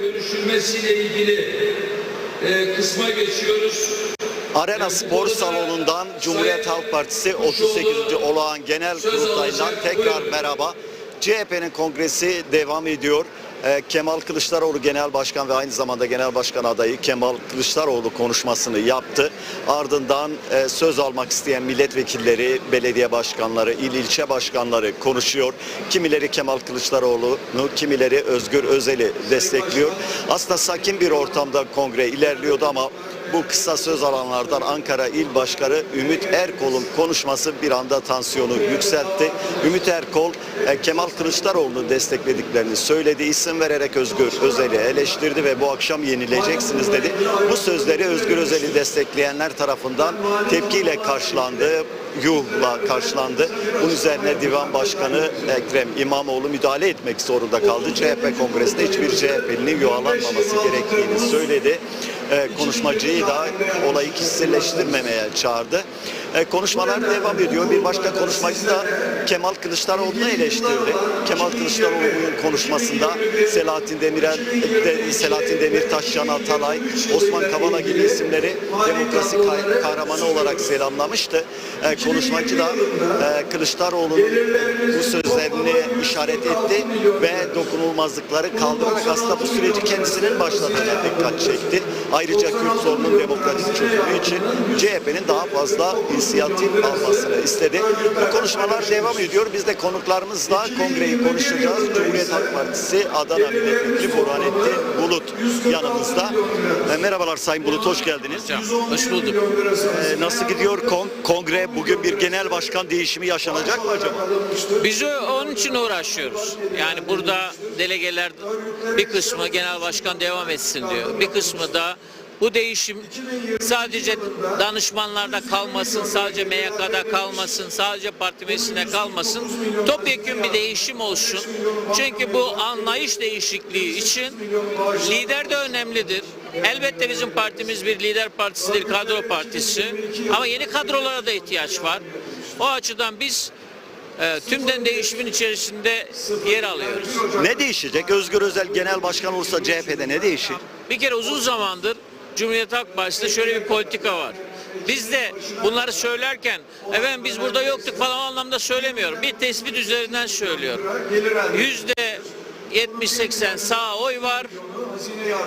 görüşülmesiyle ilgili e, kısma geçiyoruz. Arena Spor Salonu'ndan Cumhuriyet Halk Partisi 38. olağan genel kurultayından tekrar merhaba. CHP'nin kongresi devam ediyor. Ee, Kemal Kılıçdaroğlu Genel Başkan ve aynı zamanda Genel Başkan adayı Kemal Kılıçdaroğlu konuşmasını yaptı. Ardından e, söz almak isteyen milletvekilleri, belediye başkanları, il ilçe başkanları konuşuyor. Kimileri Kemal Kılıçdaroğlu'nu, kimileri Özgür Özel'i destekliyor. Aslında sakin bir ortamda kongre ilerliyordu ama bu kısa söz alanlardan Ankara İl Başkanı Ümit Erkol'un konuşması bir anda tansiyonu yükseltti. Ümit Erkol e, Kemal Kılıçdaroğlu'nu desteklediklerini söyledi. İsim vererek Özgür Özel'i eleştirdi ve bu akşam yenileceksiniz dedi. Bu sözleri Özgür Özel'i destekleyenler tarafından tepkiyle karşılandı. Yuhla karşılandı. Bunun üzerine Divan Başkanı Ekrem İmamoğlu müdahale etmek zorunda kaldı. CHP kongresinde hiçbir CHP'linin yuvalanmaması gerektiğini söyledi konuşmacıyı da olayı kişiselleştirmemeye çağırdı. E, konuşmalar devam ediyor. Bir başka konuşmacı da Kemal Kılıçdaroğlu'nu eleştirdi. Kemal Kılıçdaroğlu'nun konuşmasında Selahattin Demirel, de, Selahattin Demirtaş, Can Atalay, Osman Kavala gibi isimleri demokrasi kah- kahramanı olarak selamlamıştı. E, konuşmacı da e, Kılıçdaroğlu'nun bu sözlerini işaret etti ve dokunulmazlıkları kaldırarak aslında bu süreci kendisinin başladığına dikkat çekti. Ayrıca Kürt sorunun demokratik çözümü için CHP'nin daha fazla inisiyatif almasını istedi. Bu konuşmalar devam ediyor. Biz de konuklarımızla kongreyi konuşacağız. Cumhuriyet Halk Partisi Adana Milletvekili Burhanettin Bulut yanımızda. E, merhabalar Sayın Bulut, hoş geldiniz. Hoş bulduk. E, nasıl gidiyor kon- kongre? Bugün bir genel başkan değişimi yaşanacak mı acaba? Biz onun için uğraşıyoruz. Yani burada delegeler bir kısmı genel başkan devam etsin diyor. Bir kısmı da bu değişim sadece danışmanlarda kalmasın, sadece MYK'da kalmasın, sadece parti meclisinde kalmasın. Topyekun bir değişim olsun. Çünkü bu anlayış değişikliği için lider de önemlidir. Elbette bizim partimiz bir lider partisidir, kadro partisi. Ama yeni kadrolara da ihtiyaç var. O açıdan biz e, tümden değişimin içerisinde yer alıyoruz. Ne değişecek? Özgür Özel genel başkan olursa CHP'de ne değişir? Bir kere uzun zamandır Cumhuriyet Halk Partisi'nde şöyle bir politika var. Biz de bunları söylerken efendim biz burada yoktuk falan anlamda söylemiyorum. Bir tespit üzerinden söylüyorum. Yüzde 70-80 sağ oy var.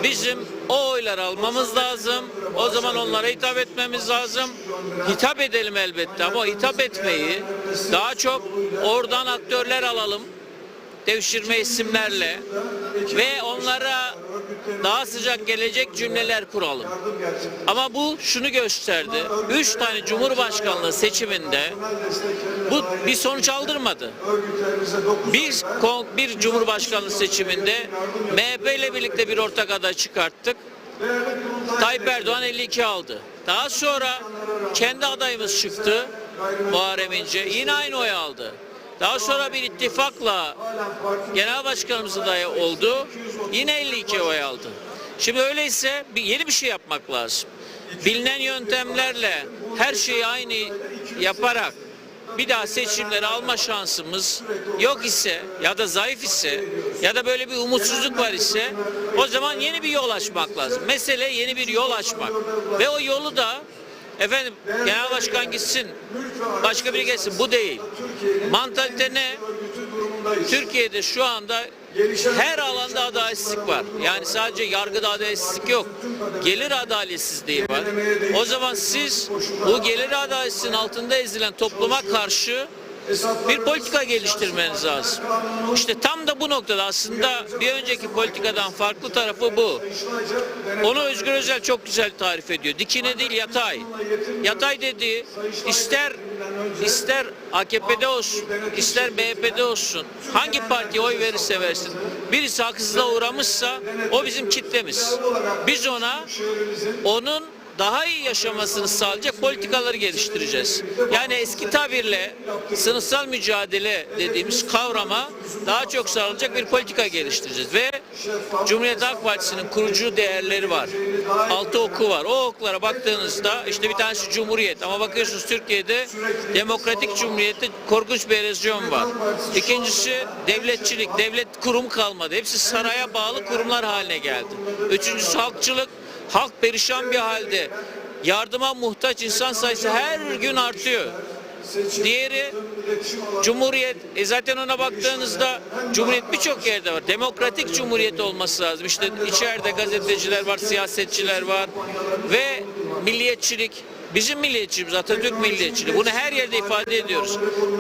Bizim o oyları almamız lazım. O zaman onlara hitap etmemiz lazım. Hitap edelim elbette ama hitap etmeyi daha çok oradan aktörler alalım devşirme isimlerle ve onlara daha sıcak gelecek cümleler kuralım. Ama bu şunu gösterdi. Üç tane Cumhurbaşkanlığı seçiminde bu bir sonuç aldırmadı. Bir, bir Cumhurbaşkanlığı seçiminde MHP ile birlikte bir ortak aday çıkarttık. Tayyip Erdoğan 52 aldı. Daha sonra kendi adayımız çıktı. Muharrem İnce yine aynı oy aldı. Daha sonra bir ittifakla genel başkanımız adayı oldu. Yine 52 oy aldı. Şimdi öyleyse bir yeni bir şey yapmak lazım. Bilinen yöntemlerle her şeyi aynı yaparak bir daha seçimleri alma şansımız yok ise ya da zayıf ise ya da böyle bir umutsuzluk var ise o zaman yeni bir yol açmak lazım. Mesele yeni bir yol açmak. Ve o yolu da efendim genel başkan gitsin başka biri gelsin bu değil. Mantalite ne? Türkiye'de şu anda her alanda adaletsizlik var. Yani sadece yargıda adaletsizlik yok. Gelir adaletsizliği var. O zaman siz bu gelir adaletsizliğinin altında ezilen topluma karşı bir politika geliştirmeniz lazım. İşte tam da bu noktada aslında bir önceki politikadan farklı tarafı bu. Onu Özgür Özel çok güzel tarif ediyor. Dikine değil yatay. Yatay dediği ister ister AKP'de olsun, ister MHP'de olsun, hangi partiye oy verirse versin, birisi haksızlığa uğramışsa o bizim kitlemiz. Biz ona onun daha iyi yaşamasını sağlayacak politikaları geliştireceğiz. Yani eski tabirle sınıfsal mücadele dediğimiz kavrama daha çok sağlayacak bir politika geliştireceğiz ve Cumhuriyet Halk Partisi'nin kurucu değerleri var. Altı oku var. O oklara baktığınızda işte bir tanesi Cumhuriyet ama bakıyorsunuz Türkiye'de Demokratik Cumhuriyet'te korkunç bir erozyon var. İkincisi devletçilik. Devlet kurum kalmadı. Hepsi saraya bağlı kurumlar haline geldi. Üçüncüsü halkçılık. Halk perişan bir halde. Yardıma muhtaç insan sayısı her gün artıyor. Diğeri Cumhuriyet. E zaten ona baktığınızda Cumhuriyet birçok yerde var. Demokratik Cumhuriyet olması lazım. İşte içeride gazeteciler var, siyasetçiler var ve milliyetçilik. Bizim milliyetçiliğimiz Atatürk milliyetçiliği. Bunu her yerde ifade ediyoruz.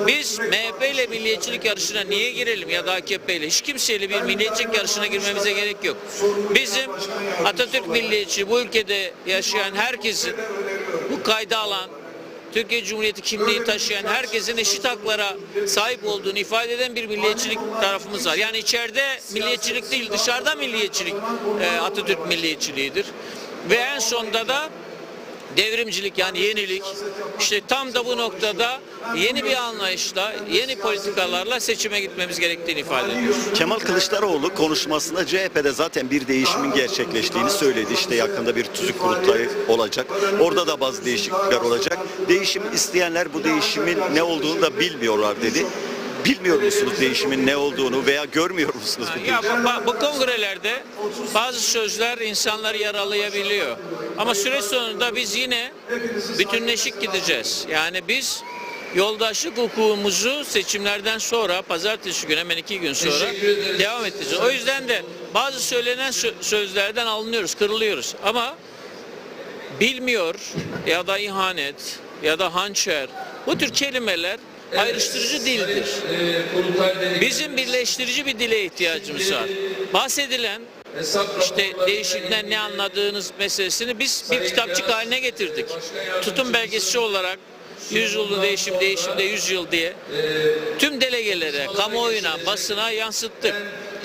Biz MHP ile milliyetçilik yarışına niye girelim ya da AKP ile? Hiç kimseyle bir milliyetçilik yarışına girmemize gerek yok. Bizim Atatürk milliyetçiliği bu ülkede yaşayan herkesin bu kayda alan Türkiye Cumhuriyeti kimliği taşıyan herkesin eşit haklara sahip olduğunu ifade eden bir milliyetçilik tarafımız var. Yani içeride milliyetçilik değil dışarıda milliyetçilik e, Atatürk milliyetçiliğidir. Ve en sonda da devrimcilik yani yenilik işte tam da bu noktada yeni bir anlayışla yeni politikalarla seçime gitmemiz gerektiğini ifade ediyor. Kemal Kılıçdaroğlu konuşmasında CHP'de zaten bir değişimin gerçekleştiğini söyledi. İşte yakında bir tüzük kurultayı olacak. Orada da bazı değişiklikler olacak. Değişim isteyenler bu değişimin ne olduğunu da bilmiyorlar dedi. Bilmiyor musunuz değişimin ne olduğunu veya görmüyor musunuz bu Ya bu, bu kongrelerde bazı sözler insanları yaralayabiliyor. Ama süreç sonunda biz yine bütünleşik gideceğiz. Yani biz yoldaşlık hukukumuzu seçimlerden sonra pazartesi günü hemen iki gün sonra devam edeceğiz. O yüzden de bazı söylenen sö- sözlerden alınıyoruz, kırılıyoruz. Ama bilmiyor ya da ihanet ya da hançer bu tür kelimeler ayrıştırıcı değildir. Deneyi- Bizim birleştirici bir dile ihtiyacımız var. Bahsedilen hesap işte değişikten ne anladığınız meselesini biz bir kitapçık haline getirdik. Tutum belgesi olarak 100 yılın değişim, değişimde 100 yıl diye tüm delegelere, kamuoyuna, basına yansıttık.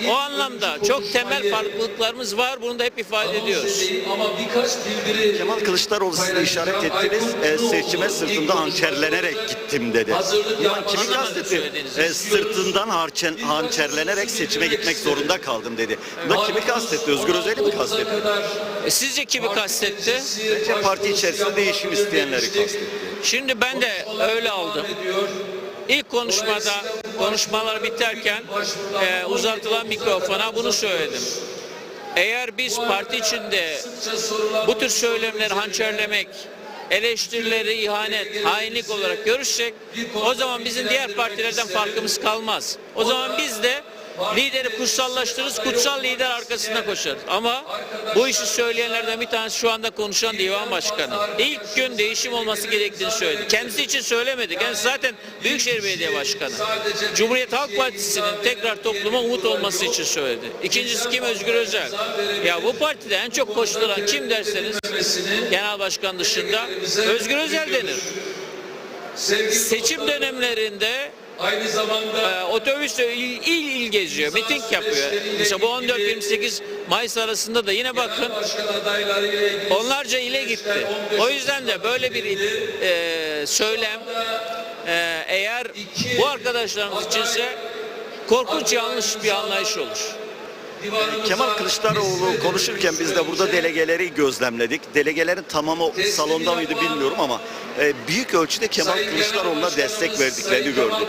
O anlamda çok temel farklılıklarımız var. Bunu da hep ifade ediyoruz. Ama birkaç bildiri Kemal Kılıçdaroğlu siz de işaret ettiniz. E, seçime sırtında hançerlenerek gittim dedi. Bundan kimi kastetti? E, sırtından harçen, hançerlenerek seçime gitmek zorunda kaldım dedi. Bunda kimi kastetti? Özgür Özel'i mi kastetti? E, Sizce kimi kastetti? Bence parti içerisinde değişim isteyenleri kastetti. Şimdi ben de öyle aldım. İlk konuşmada konuşmalar biterken e, uzatılan mikrofona bunu söyledim. Eğer biz parti içinde bu tür söylemleri hançerlemek, eleştirileri ihanet, hainlik olarak görürsek o zaman bizim diğer partilerden farkımız kalmaz. O zaman biz de lideri kutsallaştırırız, kutsal lider arkasında koşarız. Ama bu işi söyleyenlerden bir tanesi şu anda konuşan divan başkanı. İlk gün değişim olması gerektiğini söyledi. Kendisi için söylemedi. Kendisi zaten Büyükşehir Belediye Başkanı. Cumhuriyet Halk Partisi'nin tekrar topluma umut olması için söyledi. İkincisi kim? Özgür Özel. Ya bu partide en çok koşturan kim derseniz genel başkan dışında Özgür Özel denir. Seçim dönemlerinde aynı zamanda e, otobüsle il, il il geziyor, miting yapıyor. Mesela bu 14-28 Mayıs arasında da yine bakın ile onlarca ile gitti. O yüzden de böyle bir e, söylem e, eğer bu arkadaşlarımız içinse korkunç yanlış bir anlayış olur. Kemal Kılıçdaroğlu konuşurken biz de burada delegeleri gözlemledik. Delegelerin tamamı salonda mıydı bilmiyorum ama e, büyük ölçüde Kemal Kılıçdaroğlu'na destek verdiklerini gördük.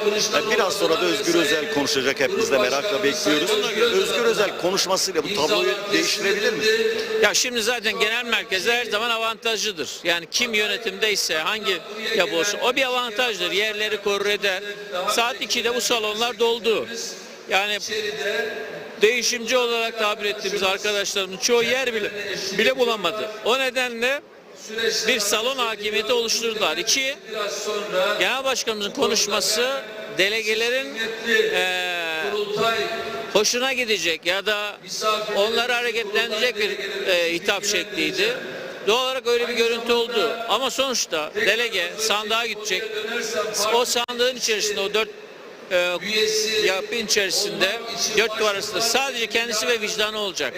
Biraz sonra da Özgür Özel konuşacak hep biz de merakla bekliyoruz. Özgür Özel konuşmasıyla bu tabloyu değiştirebilir mi? Ya şimdi zaten genel merkezler her zaman avantajlıdır. Yani kim yönetimdeyse hangi yapı olsun o bir avantajdır. Yerleri korur eder. Saat 2'de bu salonlar doldu. Yani değişimci olarak tabir ettiğimiz arkadaşlarımın çoğu yer bile bile bulamadı. O nedenle bir salon hakimiyeti oluşturdular. İki, genel başkanımızın konuşması delegelerin kurultay hoşuna gidecek ya da onları hareketlendirecek bir e, hitap şekliydi. Doğal olarak öyle bir görüntü oldu. Ama sonuçta delege sandığa gidecek. O sandığın içerisinde o dört e, üyesi yapı içerisinde dört duvar arasında sadece kendisi ve vicdanı olacak.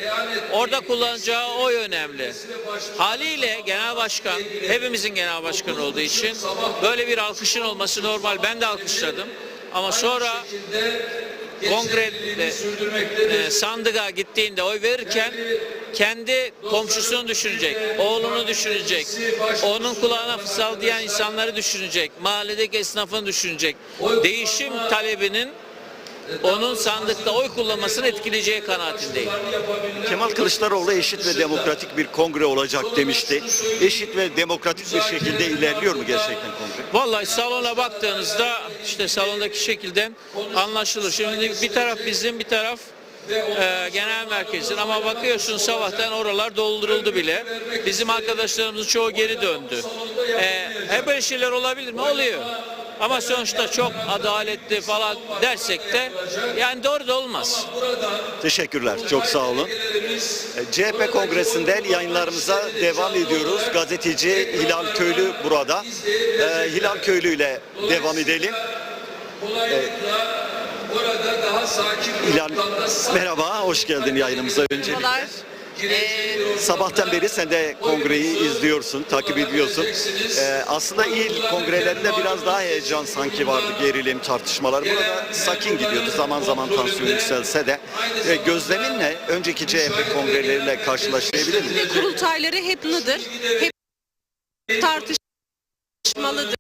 Orada kullanacağı oy önemli. Haliyle genel başkan hepimizin genel başkanı olduğu için böyle bir alkışın olması normal. Ben de alkışladım. Ama sonra kongrede e, sandığa gittiğinde oy verirken kendi komşusunu düşünecek, oğlunu düşünecek, onun kulağına fısıldayan insanları düşünecek, mahalledeki esnafını düşünecek. Değişim talebinin onun sandıkta oy kullanmasını etkileyeceği kanaatindeyim. Kemal Kılıçdaroğlu eşit ve demokratik bir kongre olacak demişti. Eşit ve demokratik bir şekilde ilerliyor mu gerçekten kongre? Vallahi salona baktığınızda işte salondaki şekilden anlaşılır. Şimdi bir taraf bizim bir taraf e, genel merkezin ama bakıyorsun sabahtan oralar dolduruldu bile. Bizim arkadaşlarımızın çoğu geri döndü. E, hep böyle şeyler olabilir mi? Oluyor. Ama sonuçta çok adaletli falan dersek de yani doğru da olmaz. Teşekkürler. Çok sağ olun. E, CHP kongresinden yayınlarımıza devam ediyoruz. Gazeteci Hilal Köylü burada. E, Hilal Köylü ile devam edelim. kolaylıkla orada daha sakin bir Hilal merhaba, hoş geldin yayınımıza öncelikle. Ee, Sabahtan beri sen de kongreyi izliyorsun, takip ediyorsun. Ee, aslında il kongrelerinde biraz daha heyecan sanki vardı, gerilim, tartışmalar. Burada sakin gidiyordu, zaman zaman tansiyon yükselse de. Ee, gözlemin ne? Önceki CHP kongreleriyle karşılaştırabilir miyiz? kurultayları hep nıdır. Hep tartışmalıdır.